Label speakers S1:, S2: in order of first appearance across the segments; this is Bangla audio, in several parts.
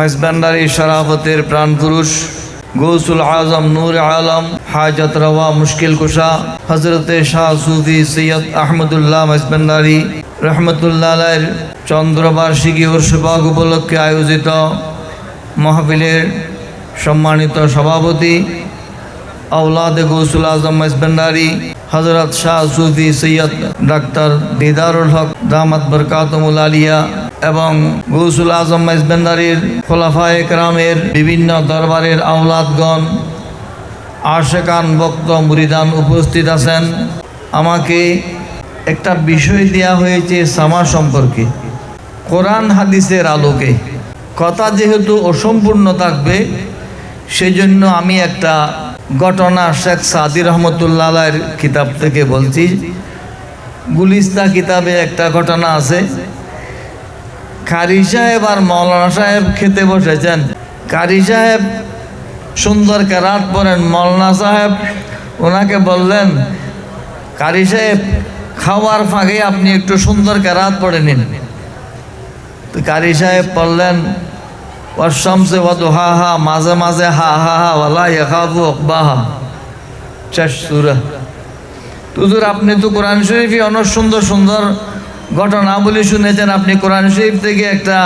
S1: মাইজবান্ডারি শরাফতের প্রাণপুরুষ, গৌসুল আজম নূর আলম, হাজত রওয়া মুশকিল কুশা হজরতে শাহ সুফি সৈয়দ আহমদুল্লাহ মাইজবান্ডারি রহমতুল্লাহ চন্দ্রবার্ষিকী উৎসবাগ উপলক্ষে আয়োজিত মাহফিলের সম্মানিত সভাপতি আউলাদে গৌসুল আজম মাইজবান্ডারি হজরত শাহ সুফি সৈয়দ ডাক্তার দিদারুল হক দামাত বরকাতমুল আলিয়া এবং গৌসুল আজম মাইজবান্ডারির খোলাফা একরামের বিভিন্ন দরবারের আউলাদগণ আশেকান বক্ত মুরিদান উপস্থিত আছেন। আমাকে একটা বিষয় দেয়া হয়েছে সামা সম্পর্কে। কোরআন হাদিসের আলোকে। কথা যেহেতু অসম্পূর্ণ থাকবে, সেজন্য আমি একটা ঘটনা শেখ সাদি রহমতুল্লাহ কিতাব থেকে বলছি। গুলিস্তা কিতাবে একটা ঘটনা আছে। কারি সাহেব আর মৌলানা সাহেব খেতে বসেছেন। কারি সাহেব সুন্দর কেরাত পড়েন মৌলানা সাহেব ওনাকে বললেন, কারি সাহেব, খাওয়ার ফাঁকে আপনি একটু সুন্দর কেরাত পড়ে নিন। কারি সাহেব পড়লেন অশামসে ওয়াদু হা হা, মাঝে মাঝে হা হা হা, ওয়ালা ইয়াখাবু অকবাহা শেষ সুরা। আপনি তো কোরআন শরীফই অনেক সুন্দর সুন্দর ঘটনা বলে শুনেছেন আপনি কোরআন শরীফ থেকে একটা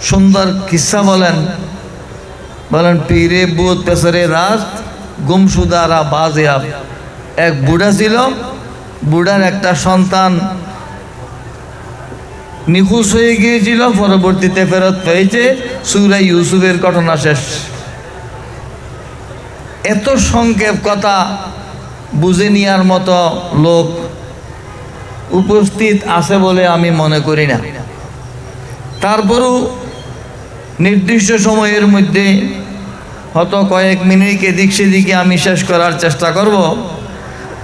S1: সুন্দর কিসা বলেন। বলেন, পীরে বুধ পেসরে রাত, গুমসুদারা বাজে আপ। এক বুড়া ছিল, বুড়ার একটা সন্তান নিখোঁজ হয়ে গিয়েছিল, পরবর্তীতে ফেরত পেয়েছে, সুরা ইউসুফের ঘটনা শেষ। এত সংক্ষেপ কথা বুঝে নেওয়ার মতো লোক উপস্থিত আছে বলে আমি মনে করি না। তারপরও নির্দিষ্ট সময়ের মধ্যে হয়তো কয়েক মিনিট এদিক সেদিকে আমি শেষ করার চেষ্টা করব।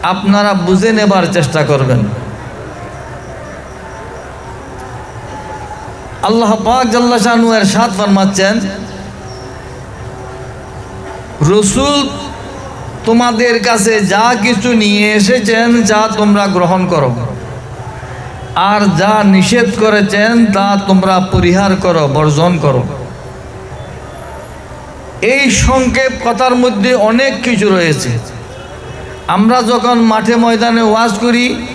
S1: আপনারা বুঝে নেবার চেষ্টা করবেন। আল্লাহ পাক জাল্লা শানু এর সাত ফরমাচ্ছেন, রসুল তোমাদের কাছে যা কিছু নিয়ে এসেছেন, যা তোমরা গ্রহণ করো। আর যা নিষেধ করেছেন, তা তোমরা পরিহার করো, বর্জন করো। এই সংক্ষেপ কথার মধ্যে অনেক কিছু রয়েছে। আমরা যখন মাঠে ময়দানে ওয়াজ করি,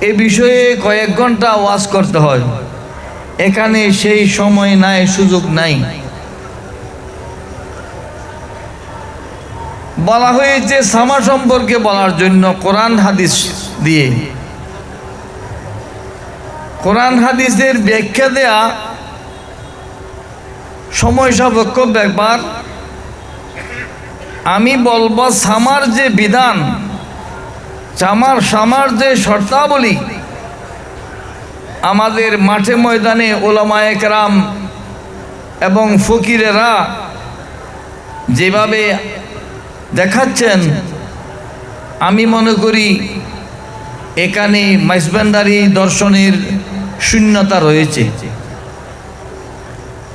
S1: এ বিষয়ে কয়েক ঘণ্টা ওয়াজ করতে হয়। এখানে সেই সময় নাই, সুযোগ নাই। বলা হয়েছে, সামা সম্পর্কে বলার জন্য কোরআন হাদিস দিয়ে কোরআন হাদিসের ব্যাখ্যা দেয়া সময় সাপেক্ষ ব্যাপার। আমি বলব, সামার যে বিধান চামার সামার যে শর্তাবলী, আমাদের মাঠে ময়দানে ওলামায়ে কেরাম এবং ফকিরেরা যেভাবে দেখাচ্ছেন, আমি মনে করি এখানে মাইসবান্ডারি দর্শনের শূন্যতা রয়েছে।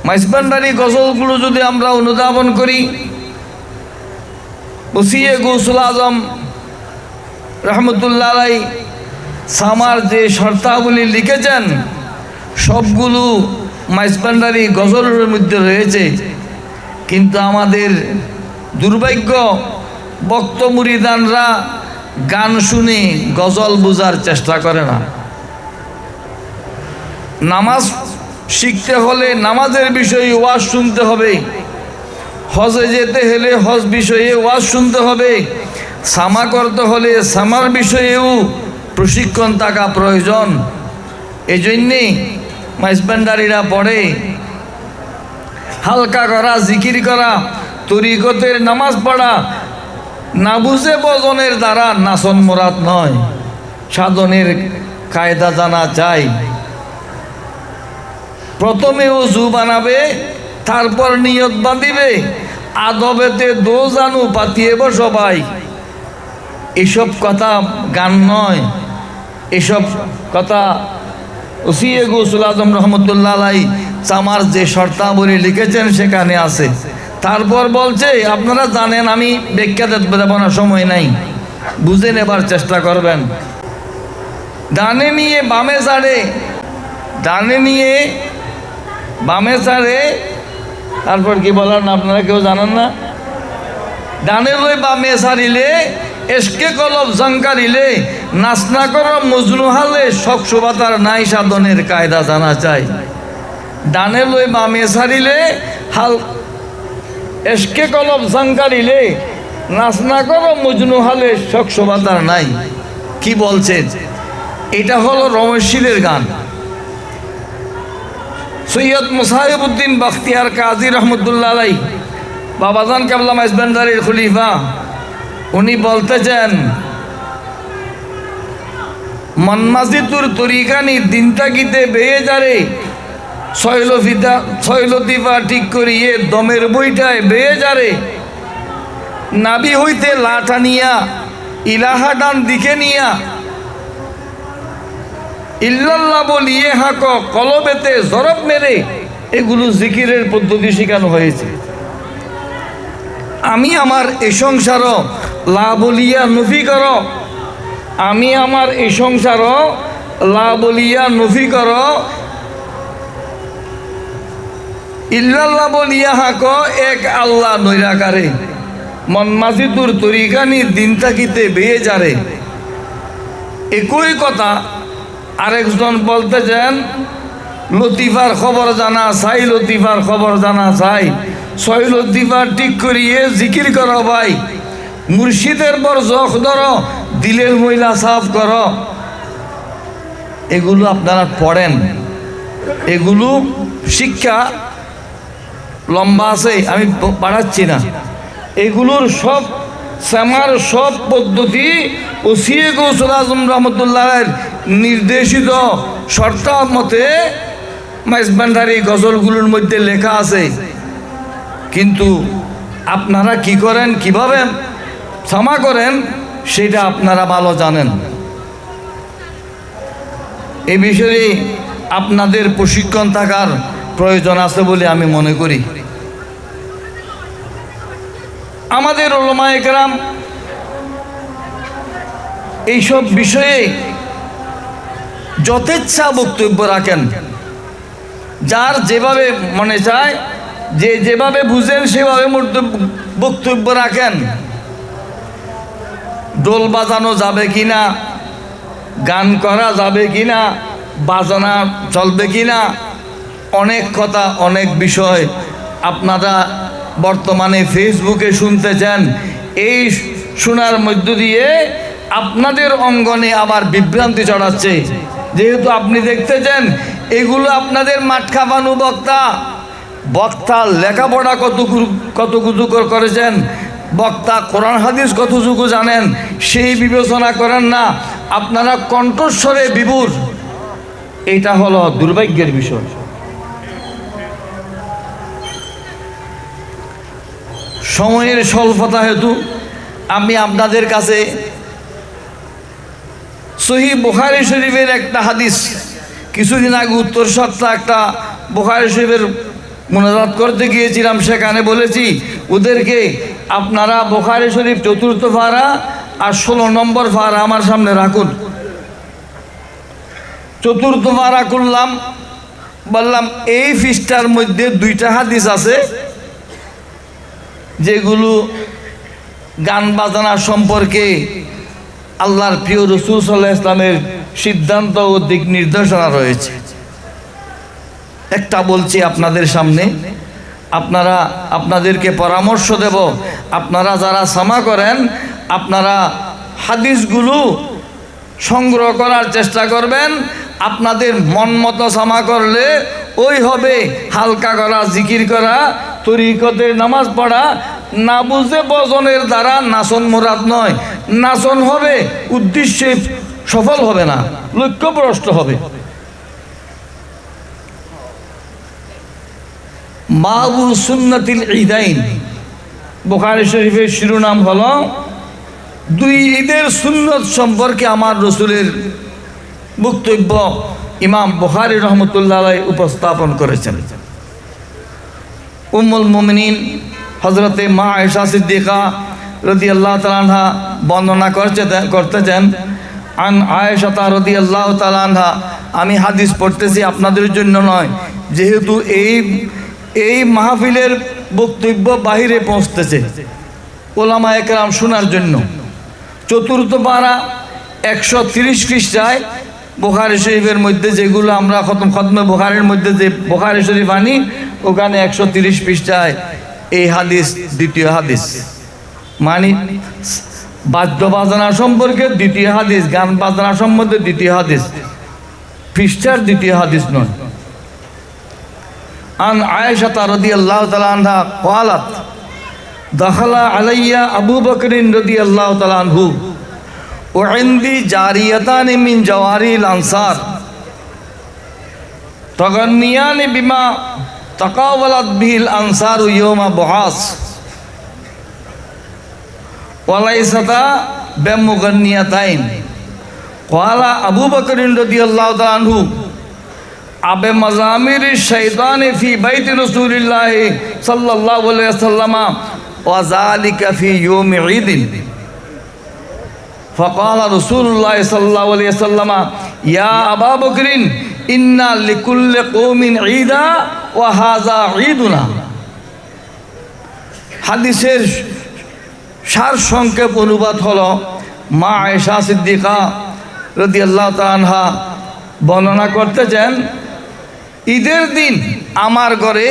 S1: মাইসবান্ডারি গজলগুলো যদি আমরা অনুধাবন করি, ওসিয়ে গৌসুল আজম রহমতুল্লাহ সামার যে শর্তাবলী লিখেছেন, সবগুলো মাইসবান্ডারি গজলের মধ্যে রয়েছে। কিন্তু আমাদের দুর্ভাগ্য বক্ত মুরিদানরা গান শুনে গজল বোঝার চেষ্টা করে না। নামাজ শিখতে হলে নামাজের বিষয়ে ওয়াজ শুনতে হবে। হজে যেতে হলে হজ বিষয়ে ওয়াজ শুনতে হবে। সামা করতে হলে সামার বিষয়েও প্রশিক্ষণ থাকা প্রয়োজন। এই জন্যে মাইসবান্ডারিরা পড়ে, হালকা করা, জিকির করা, তরিকতের নামাজ পড়া না বুঝে বজনের দ্বারা নাসন মোরাত নয়। সাধনের কায়দা জানা চাই প্রথমে উজু বানাবে, তারপর নিয়ত বাঁধিবে, আদবেতে দো জানু পাতিয়েব সবাই। এসব কথা গান নয়। এসব কথা ওসিয়ে গৌসুল আজম রহমতুল্লাহ আলাই চামার যে শর্তাবলী লিখেছেন সেখানে আছে। তারপর বলছে, আপনারা জানেন আমি ব্যাখ্যা দেব না সময় নাই। বুঝে নেবার চেষ্টা করবেন। ডানে নিয়ে বামে ছাড়ে ডানে নিয়ে বামে ছাড়ে তারপর কি বলেন আপনারা কেউ জানেন না? ডানে লই বামে সারিলে, এসকে কলব জঙ্কারিলে নাচনা কর মজনু হালে শখ শোভাতার নাই সাধনের কায়দা জানা চাই ডানে লই বামে সারিলে, হাল এসকে কলব জঙ্কারিলে নাচনা কর মজনু হালে শখ শোভাতার নাই। কি বলছেন? এটা হলো রমেশশীলের গান। সৈয়দ মুসাহিবুদ্দিন বখতিয়ার কাজী রহমতুল্লাহ আলাই বাবাজান কাবলাম ইসবেন্দারির খলিফা। উনি বলতেছেন মনমাজিতুর তরিকানি দিন তাকিতে বেয়ে যারে শৈলফিতা শৈলতিফা ঠিক করিয়ে দমের বইটায় বেয়ে যারে, নাবি হইতে লাঠা নিয়া, ইলাহা ডান দিকে নিয়া ইল্লাল্লাহ বলিয়ে হাক, কলবেতে জরব মেরে এগুলো জিকিরের পদ্ধতি শেখানো হয়েছে। আমি আমার এ সংসার লা বলিয়া নফি কর। আমি আমার এ সংসার লা বলিয়া নফি কর। ইল্লাল্লাহ বলিয়া হাক, এক আল্লাহ নৈরাকারে মন মাজিদুর তরিকানি দিন থাকিতে বেয়ে যারে। একই কথা আরেকজন বলতে যান, লতিফার খবর জানা চাই, লতিফার খবর জানা চাই। ছয় লতিফার ঠিক করিয়ে জিকির কর ভাই। মুর্শিদের পর জখ ধর, দিলের মহিলা সাফ কর। এগুলো আপনারা পড়েন। এগুলো শিক্ষা লম্বা আছে, আমি বাড়াচ্ছি না। এগুলোর সব শ্যামার সব পদ্ধতি ও ওসিয়ে কৌশল আজম রহমতুল্লাহ নির্দেশিত শর্তা মতে মাইজবান্ডারি গজলগুলোর মধ্যে লেখা আছে, কিন্তু আপনারা কি করেন, কীভাবে ক্ষমা করেন, সেটা আপনারা ভালো জানেন। এ বিষয়ে আপনাদের প্রশিক্ষণ থাকার প্রয়োজন আছে বলে আমি মনে করি। আমাদের ওলমা একরাম এইসব বিষয়ে যথেচ্ছা বক্তব্য রাখেন। যার যেভাবে মনে চায়, যে যেভাবে বুঝেন, সেভাবে বক্তব্য রাখেন। ডোল বাজানো যাবে কিনা, গান করা যাবে কিনা, বাজানা চলবে কিনা, অনেক কথা, অনেক বিষয় আপনারা বর্তমানে ফেসবুকে শুনতে চান এই শোনার মধ্য দিয়ে আপনাদের অঙ্গনে আবার বিভ্রান্তি চড়াচ্ছে যেহেতু আপনি দেখতেছেন, এগুলো আপনাদের মাঠ খাবানু বক্তা। বক্তা লেখাপড়া কত কত কতটুকু করেছেন, বক্তা কোরআন, হাদিস কতটুকু জানেন, সেই বিবেচনা করেন না। আপনারা কণ্ঠস্বরে বিভুর। এটা হলো দুর্ভাগ্যের বিষয়। সময়ের স্বল্পতা হেতু আমি আপনাদের কাছে সহি বুখারি শরীফের একটা হাদিস। কিছুদিন আগে উত্তর সপ্তাহ একটা বুখারি শরীফের মোনাজাত করতে গিয়েছিলাম, সেখানে বলেছি, ওদেরকে আপনারা বুখারি শরীফ চতুর্থ ভাড়া আর ষোলো নম্বর ভাড়া আমার সামনে রাখুন। চতুর্থ ভাড়া করলাম, বললাম, এই ফিসটার মধ্যে দুইটা হাদিস আছে, যেগুলো গান বাজনা সম্পর্কে আল্লাহর প্রিয় রসুল সাল্লাহ ইসলামের সিদ্ধান্ত ও দিক নির্দেশনা রয়েছে। একটা বলছি আপনাদের সামনে, আপনারা, আপনাদেরকে পরামর্শ দেব, আপনারা যারা সামা করেন, আপনারা হাদিসগুলো সংগ্রহ করার চেষ্টা করবেন, আপনাদের মন মতো সামা করলে ওই হবে, হালকা করা, জিকির করা, তরিকতের নামাজ পড়া, না বুঝে বজনের দ্বারা নাচন মোরাদ নয় নাচন হবে, উদ্দেশ্যে সফল হবে না, লক্ষ্যভ্রষ্ট হবে। মাবু সুন্নাতিল ঈদাইন, বোখারি শরীফের শিরোনাম হলো, দুই ঈদের সুন্নত সম্পর্কে আমার রসুলের বক্তব্য ইমাম বোখারি রহমতুল্লাহ উপস্থাপন করেছেন। উম্মুল মুমিনিন হজরতে মা আয়সা সিদ্দিকা রদি আল্লাহ তালাহা বর্ণনা করছে করতেছেন, আন আয়েশাতা রদি আল্লাহ তালাহা আমি হাদিস পড়তেছি আপনাদের জন্য নয়, যেহেতু এই এই মাহফিলের বক্তব্য বাহিরে পৌঁছতেছে, ওলামা একরাম শোনার জন্য। চতুর্থ পাড়া একশো তিরিশ পৃষ্ঠায় বোখারি শরীফের মধ্যে যেগুলো আমরা খতম খতমে বোখারের মধ্যে যে বোখারি শরীফ আনি, ওখানে একশো তিরিশ পৃষ্ঠায় এই হাদিস দ্বিতীয় হাদিস। মানে বাদ্য বাজনা সম্পর্কে দ্বিতীয় হাদিস, গান বাজনা সম্বন্ধে দ্বিতীয় হাদিস, পৃষ্ঠার দ্বিতীয় হাদিস নয়। আন আয়েশা তারদি আল্লাহ তালা কালাত দখলা আলাইয়া আবু বকরিন রদি আল্লাহ তালাহু ওয়েন্দি জারিয়াতানি মিন জওয়ারি আনসার তগনিয়ানি বিমা তকাওয়ালাত বিল আনসার ইয়োমা বহাস يوم بعاث وليستا بمغنيتين قال أبو بكر رضي الله تعالى عنه আবে মজামির শৈতানে ফি বাইতি রসুলিল্লাহ সাল্লাল্লাহু আলাইহি ওয়াসাল্লাম ওয়া যালিকা ফি ইয়ুম ঈদিন فقال رسول الله صلى الله عليه وسلم يا أبا بكر إن لكل قوم عيدا وهذا عيدنا হাদিসের সার সংক্ষেপ অনুবাদ হলো মা আয়েশা সিদ্দিকা রাদিয়াল্লাহু তাআলা আনহা বর্ণনা করতেছেন, ঈদের দিন আমার ঘরে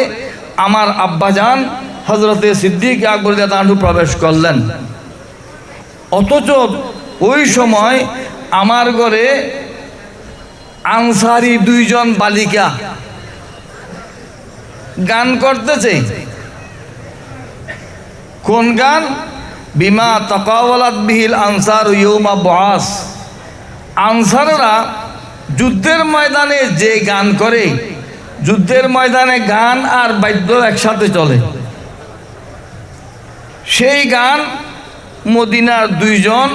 S1: আমার আব্বাজান হজরতে সিদ্দিক আকবর দাদু প্রবেশ করলেন। অথচ ওই সময় আমার ঘরে আনসারি দুইজন বালিকা গান করতেছে। কোন গান? বিমা তকাওয়ালাত বিহিল আনসার ইউমা বহাস আনসাররা যুদ্ধের ময়দানে যে গান করে, যুদ্ধের ময়দানে গান আর বাদ্য একসাথে চলে। সেই গান মদিনার দুইজন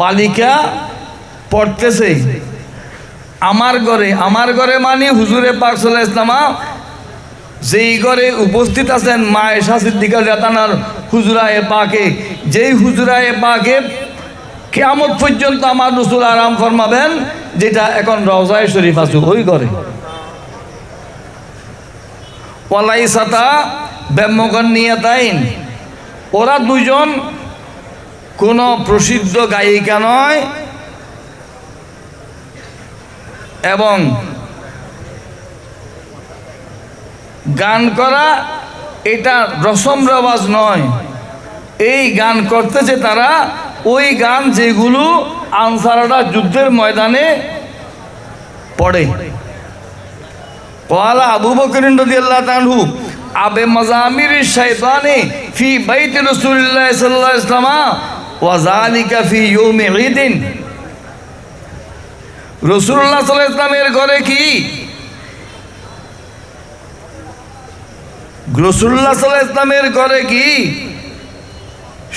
S1: বালিকা পড়তেছে। আমার ঘরে আমার ঘরে মানে হুজুরে পাক সাল্লাহ ইসলামা যেই ঘরে উপস্থিত আছেন মা এসা সিদ্দিকা জাতানার হুজুরায়ে পাকে। যেই হুজুরায়ে পাকে কেয়ামত পর্যন্ত আমার রসুল আরাম ফরমাবেন, যেটা এখন রওজায় শরীফ আছে, ওই ঘরে। পলাই সাতা ব্যাম্মগন্নিয়াতাইন ওরা দুজন কোনো প্রসিদ্ধ গায়িকা নয়, এবং গান করা এটা রসম রেওয়াজ নয়। এই গান করতেছে তারা, ওই গান যেগুলো আনসাররা যুদ্ধের ময়দানে পড়ে। ওয়ালা আবু বকর রাদিয়াল্লাহু আবে মজামির শাইতানে ফি বাইতে রাসূলুল্লাহ সাল্লাল্লাহু ফি ইয়াউমি ঈদিন। রাসূলুল্লাহ সাল্লাল্লাহু আলাইহি ঘরে কি? রসুল্লাহ সাল্লাহ ইসলামের ঘরে কি?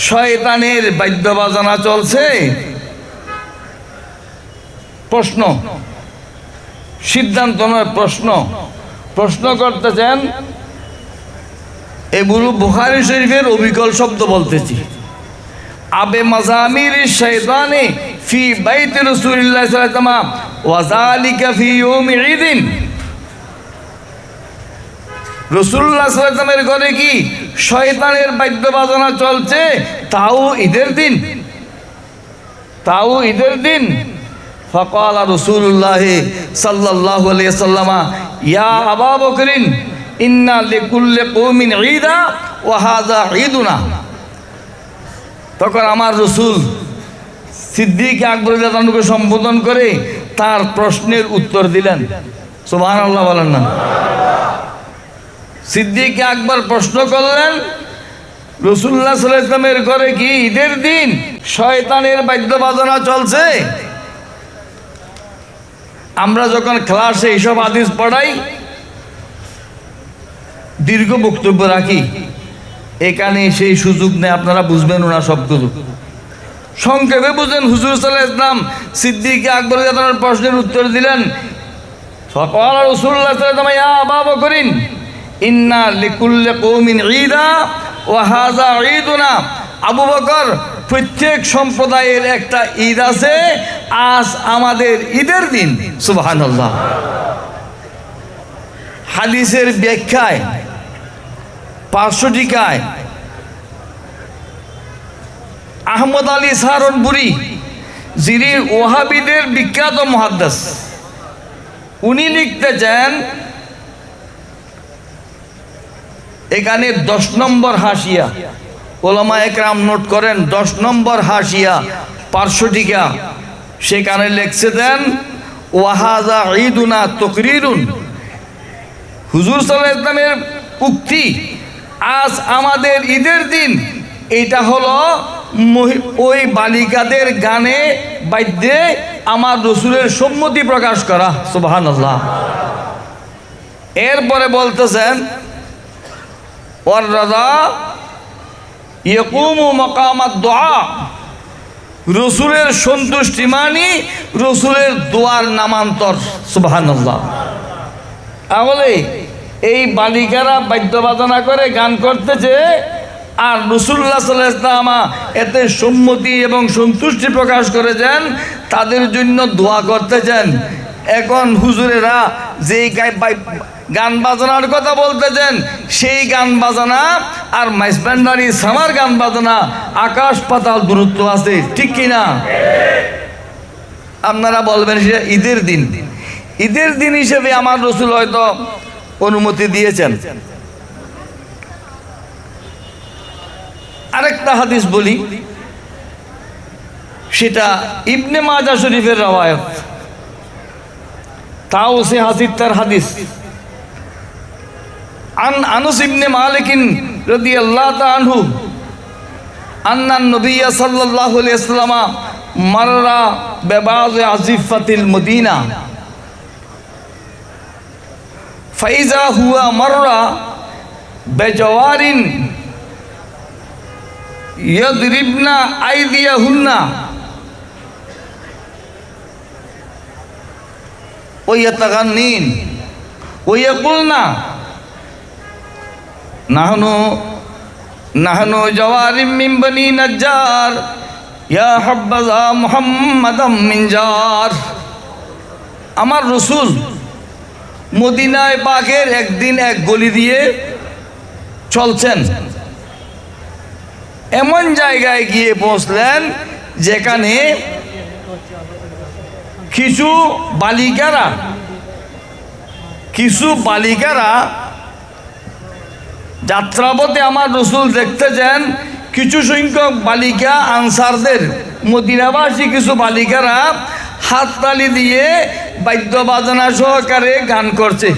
S1: শয়তানের বাদ্য বাজনা চলছে। প্রশ্ন। সিদ্ধান্ত নয়, প্রশ্ন। প্রশ্ন করতেছেন এগুলো বুখারি শরীফের অবিকল শব্দ বলতেছি। আবে মাজামির শৈতানে ফি বাইতে রাসূলুল্লাহ সাল্লাল্লাহু আলাইহি ওয়াসাল্লাম ওয়া যালিকা ফি ইয়াউমি ঈদিন রসুল্লাহামের ঘরে কি শয়তানের বাদ্যবাজনা চলছে? তাও ঈদের দিন। তাও ঈদের দিন। ফকাল রসুল্লাহ সাল্লাহ সাল্লামা ইয়া আবা বকরিন, ইন্না লিকুল্লে কৌমিন ঈদা ওয়াহাজা ঈদুনা। তখন আমার রসুল সিদ্দিক আকবর জাতানুকে সম্বোধন করে তার প্রশ্নের উত্তর দিলেন। সুবাহ আল্লাহ বলেন না। সিদ্দিক আকবর প্রশ্ন করলেন, রসুল্লাহ সাল্লাহ ইসলামের ঘরে কি ঈদের দিন শয়তানের বাদ্য বাজনা চলছে? আমরা যখন ক্লাসে এইসব আদিস পড়াই, দীর্ঘ বক্তব্য রাখি। এখানে সেই সুযোগ নেই, আপনারা বুঝবেন না সবগুলো সংক্ষেপে বুঝলেন হুজুর সাল্লাহ ইসলাম সিদ্দিকে আকবর প্রশ্নের উত্তর দিলেন সকাল রসুল্লাহ ইয়া করিন ইন্না লিকুল্লে কৌমিন ঈদা ঈদুনা। আবু বকর, প্রত্যেক সম্প্রদায়ের একটা ঈদ আছে, আজ আমাদের ঈদের দিন। সুবহানাল্লাহ। হাদিসের ব্যাখ্যায় পাঁচশো টিকায় আহমদ আলী সাহারনপুরি যিনি ওহাবিদের বিখ্যাত মহাদ্দাস, উনি লিখতেছেন এখানে দশ নম্বর হাসিয়া। ওলামা একরাম নোট করেন, দশ নম্বর হাসিয়া পার্শ্ব টিকা। সেখানে লিখছে দেন ওয়াহাজা ঈদুনা তকরিরুন। হুজুর সাল্লাহ ইসলামের উক্তি, আজ আমাদের ঈদের দিন। এটা হলো ওই বালিকাদের গানে বাদ্যে আমার রসুলের সম্মতি প্রকাশ করা। আল্লাহ এরপরে বলতেছেন দোয়া। রসুলের সন্তুষ্টি মানি রসুলের দোয়ার নামান্তর আল্লাহ তাহলে এই বালিকারা বাদ্যবাদনা করে, গান করতেছে, আর রসুল্লাহ সাল্লামা এতে সম্মতি এবং সন্তুষ্টি প্রকাশ করেছেন, তাদের জন্য দোয়া করতেছেন। এখন হুজুরেরা যেই বাই- গান বাজনার কথা বলতেছেন, সেই গান বাজনা আর মাইসব্যান্ডারি সামার গান বাজনা, আকাশ পাতাল দূরত্ব আছে, ঠিক কিনা? আপনারা বলবেন সেটা ঈদের দিন। ঈদের দিন হিসেবে আমার রসুল হয়তো অনুমতি দিয়েছেন। আরেকটা হাদিস বলি, সেটা ইবনে মাজা শরীফের রওয়ায়ত। তাও সে হাসির তার হাদিস। আন আনুস ইবনে মালিকিন রাদিয়াল্লাহু আন্নান নবিয়্যা সাল্লাল্লাহু আলাইহি ওয়াসাল্লাম মাররা বিবাজ আজিফাতিল মদিনা। ফাইজা হুয়া মাররা বেজওয়ারিন ইয়াদরিবনা আইদিয়াহুন্না। ওয়াইয়াতাগান্নিন নাহনু নাহনু জওয়ারিম মিন বনি নজ্জার। ইয়া হাব্বাজা মুহাম্মাদাম মিন জার। আমার রসুল মদিনায় পাকের একদিন এক গলি দিয়ে চলছেন। এমন জায়গায় গিয়ে পৌঁছলেন যেখানে কিছু বালিকারা কিছু বালিকারা যাত্রাপথে আমার রসুল দেখতে যান কিছু সংখ্যক বালিকা, আনসারদের, মদিনাবাসী কিছু বালিকারা হাততালি দিয়ে বাদ্য বাজনা সহকারে গান করছে।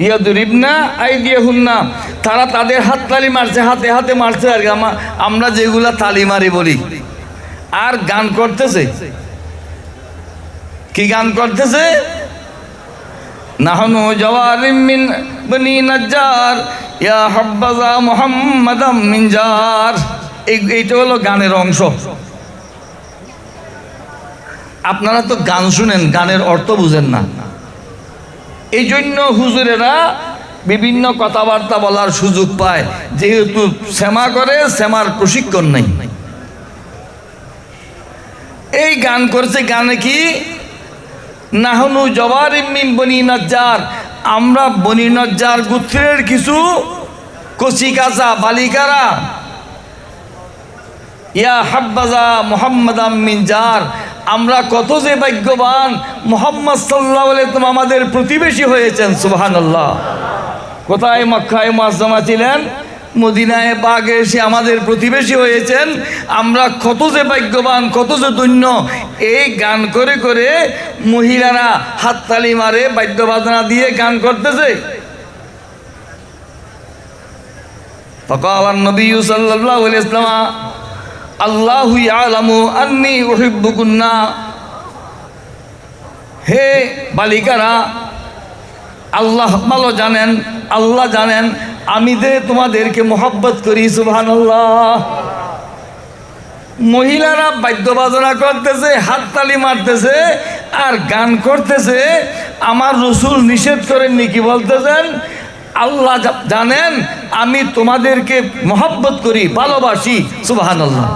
S1: ইয়াদুরিবনা আইডিয়া হুন্না। তারা তাদের হাততালি মারছে, হাতে হাতে মারছে আর কি। আমরা যেগুলা তালি মারি বলি। আর গান করতেছে। কি গান করতেছে? নাহনু জওয়ারিম মিন বনি নাজ্জার, ইয়া হাব্বাজা মুহাম্মাদাম মিন জার। এই এইটা হলো গানের অংশ। আপনারা তো গান শুনেন, গানের অর্থ বুঝেন না। এই জন্য হুজুরেরা বিভিন্ন কথাবার্তা বলার সুযোগ পায়। যেহেতু শ্যামা করে, শ্যামার প্রশিক্ষণ নেই। এই গান করছে, গানে কি? নাহনু জবার মিন বনি নজ্জার। আমরা বনি নজ্জার গোত্রের কিছু কচি কাঁচা বালিকারা। ইয়া হাব্বাজা মোহাম্মদ মিনজার আমরা কত যে ভাগ্যবান, মোহাম্মদ সাল্লাহ আলাইহি আমাদের প্রতিবেশী হয়েছেন সুবহান আল্লাহ কোথায় মক্কায় মাসজামা ছিলেন? মদিনায় বাঘ এসে আমাদের প্রতিবেশী হয়েছেন। আমরা কত যে ভাগ্যবান, কত যে ধন্য। এই গান করে করে মহিলারা হাততালি মারে, বাদ্যবাজনা দিয়ে গান করতেছে। ফকাল নবী সাল্লাহ ইসলামা আল্লাহ আলামু আন্নি ওহিবুকুন্না হে বালিকারা আল্লাহ ভালো জানেন, আল্লাহ জানেন, আমি যে তোমাদেরকে মোহাব্বত করি, সুবহানাল্লাহ। মহিলারা বাদ্যবাজনা করতেছে, হাততালি মারতেছে আর গান করতেছে। আমার রসুল নিষেধ করেননি, কি বলতেছেন? আল্লাহ জানেন, আমি তোমাদেরকে মহব্বত করি, ভালোবাসি সুবাহান আল্লাহ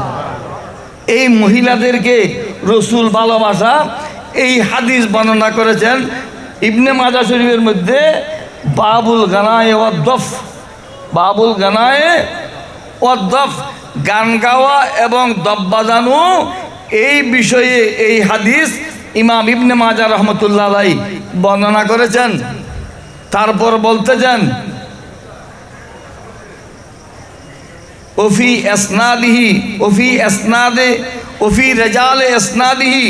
S1: এই মহিলাদেরকে রসুল ভালোবাসা, এই হাদিস বর্ণনা করেছেন ইবনে মাজা শরীফের মধ্যে বাবুল গানায় দফ বাবুল গানায় অদফ গান গাওয়া এবং দব বাজানো এই বিষয়ে এই হাদিস ইমাম ইবনে মাজা রহমতুল্লাহ আলাই বর্ণনা করেছেন। তারপর বলতে যান, ওফি এসনাদিহি, ওফি এসনাদে, ওফি রেজাল এসনাদিহি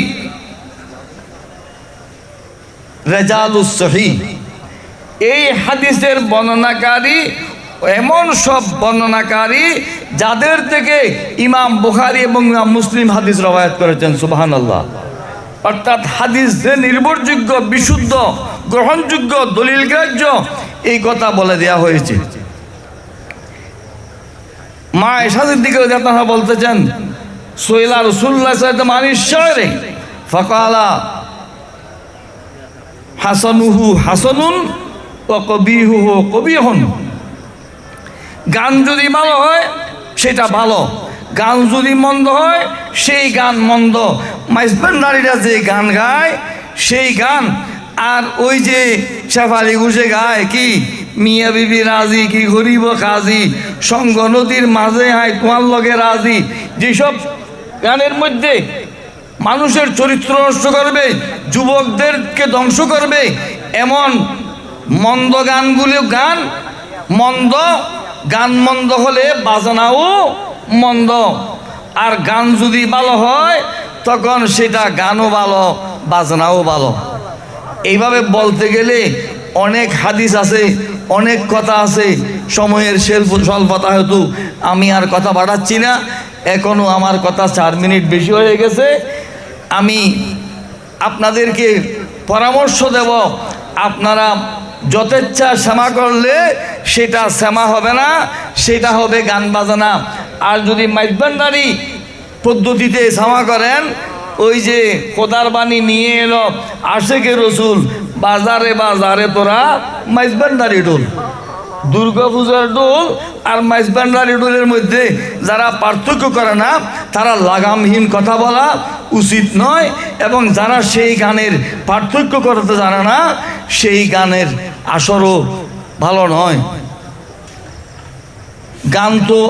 S1: রেজালুস সহি এই হাদিসের বর্ণনাকারী, এমন সব বর্ণনাকারী যাদের থেকে ইমাম বুখারি এবং ইমাম মুসলিম হাদিস রবায়াত করেছেন সুবাহান অর্থাৎ হাদিস যে নির্ভরযোগ্য, বিশুদ্ধ, গ্রহণযোগ্য দলিল গ্রাহ্য এই কথা বলে দেয়া হয়েছে। মা এসাদের দিকে আপনারা বলতেছেন সোহেলা রসুল্লাহ মানিস শহরে, ফকালা হাসানুহু হাসানুন ও কবিহুহু কবিহন। গান যদি ভালো হয়, সেটা ভালো। গান যদি মন্দ হয়, সেই গান মন্দ। মাইসবান্ডারিরা যে গান গায়, সেই গান। আর ওই যে শেফালি ঘুষে গায় কি? মিয়া বিবি রাজি কি গরিব কাজী? সঙ্গ নদীর মাঝে হায় তোমার লগে রাজি। যেসব গানের মধ্যে মানুষের চরিত্র নষ্ট করবে, যুবকদেরকে ধ্বংস করবে। এমন মন্দ গানগুলো গান, মন্দ গান মন্দ হলে বাজনাও মন্দ। আর গান যদি ভালো হয়, তখন সেটা গানও ভালো, বাজনাও ভালো। এইভাবে বলতে গেলে অনেক হাদিস আছে, অনেক কথা আছে। সময়ের সেলফ স্বল্পতা হেতু আমি আর কথা বাড়াচ্ছি না। এখনও আমার কথা চার মিনিট বেশি হয়ে গেছে। আমি আপনাদেরকে পরামর্শ দেব, আপনারা যথেচ্ছা শ্যামা করলে সেটা শ্যামা হবে না, সেটা হবে গান বাজানা। আর যদি মাইজবান্ডারি পদ্ধতিতে শ্যামা করেন, ওই যে খোদার বাণী নিয়ে এলো, আশেকে রসুল, বাজারে বাজারে তোরা মাইজবান্ডারি ডোল দুর্গা পূজার ডোল আর মাইজবান্ডারি ডোলের মধ্যে যারা পার্থক্য করে না, তারা লাগামহীন কথা বলা উচিত নয়, এবং যারা সেই গানের পার্থক্য করতে জানে না, সেই গানের আসরও ভালো নয়। গান তো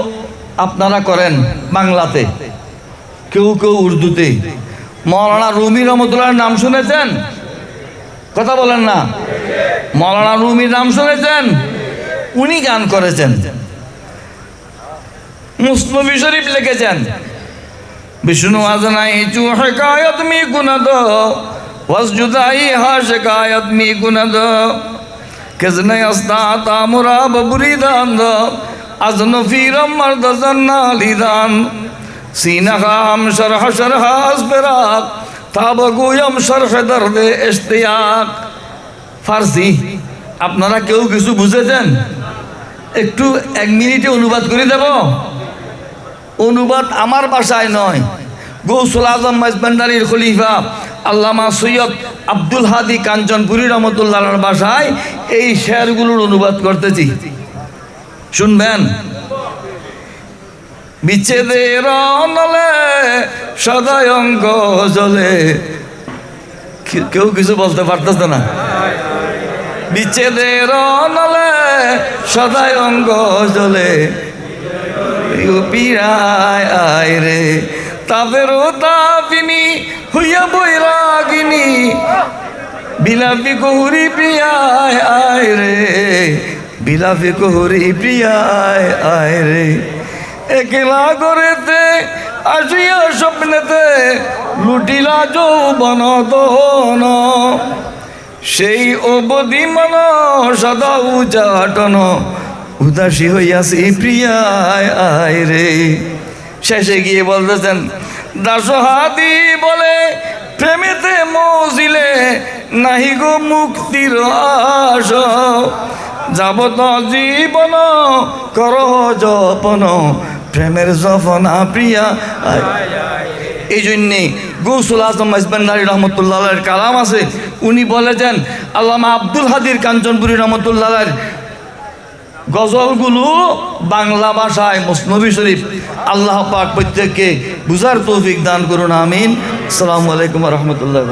S1: আপনারা করেন বাংলাতে, কেউ কেউ উর্দুতে। মৌলানা রুমি রহমতুল্লাহর নাম শুনেছেন? কথা বলেন না। মৌলানা রুমির নাম শুনেছেন? উনি গান করেছেন। মুসনবী শরীফ লিখেছেন বিষ্ণু আজনাই চু হেকায়ত মি গুনদ ওয়াসজুদাই হা শিকায়ত মি গুনদ কিজনে আসতা তামুরা ববুরিদান আজন ফিরম মর্দ জন্নালিদান সিনহাম শরহ শরহ আসবেরাক তাবগুয়ম শরহ দর্দে ইশতিয়াক ফার্সি, আপনারা কেউ কিছু বুঝেছেন? একটু এক মিনিটে অনুবাদ করে দেব? অনুবাদ আমার বাসায় নয়। গৌসুল আজম মাইজবান্ডারির খলিফা আল্লামা সৈয়দ আব্দুল হাদি কাঞ্চনপুরী রহমতুল্লাহর বাসায় এই শেয়ারগুলোর অনুবাদ করতেছি। শুনবেন? বিচ্ছেদের নলে সদায় অঙ্ক জলে কেউ কিছু বলতে পারতেছে না? বিচ্ছেদের নলে সদায় অঙ্গ জলে পিরায় আয় রে। তাদেরও তাপিনি হইয়া বৈরাগিনী। বিলাপি কহুরি প্রিয়ায় আয় রে। বিলাপি কহুরি প্রিয়ায় আয় রে। একলা করেতে আসিয়া স্বপ্নেতে লুটিলা যৌবন দহন। সেই অবধি মন সদা উজাটন। উদাসী হইয়াছি প্রিয়ায় আয় রে। শেষে গিয়ে বলতেছেন, দাসহাদি বলে প্রেমেতে মজিলে নাহি গো মুক্তির আস যাবত জীবন কর জপন প্রেমের জপনা প্রিয়া এই জন্যে গৌসুল আজম মাইজবান্ডারি রহমতুল্লাহ কালাম আছে। উনি বলেছেন, আল্লামা আব্দুল হাদির কাঞ্চনপুরী রহমতুল্লাহ গজলগুলো বাংলা ভাষায় মুসনবী শরীফ, আল্লাহ পাক প্রত্যেককে বুঝার তৌফিক দান করুন, আমিন। আসসালামু আলাইকুম রহমতুল্লাহ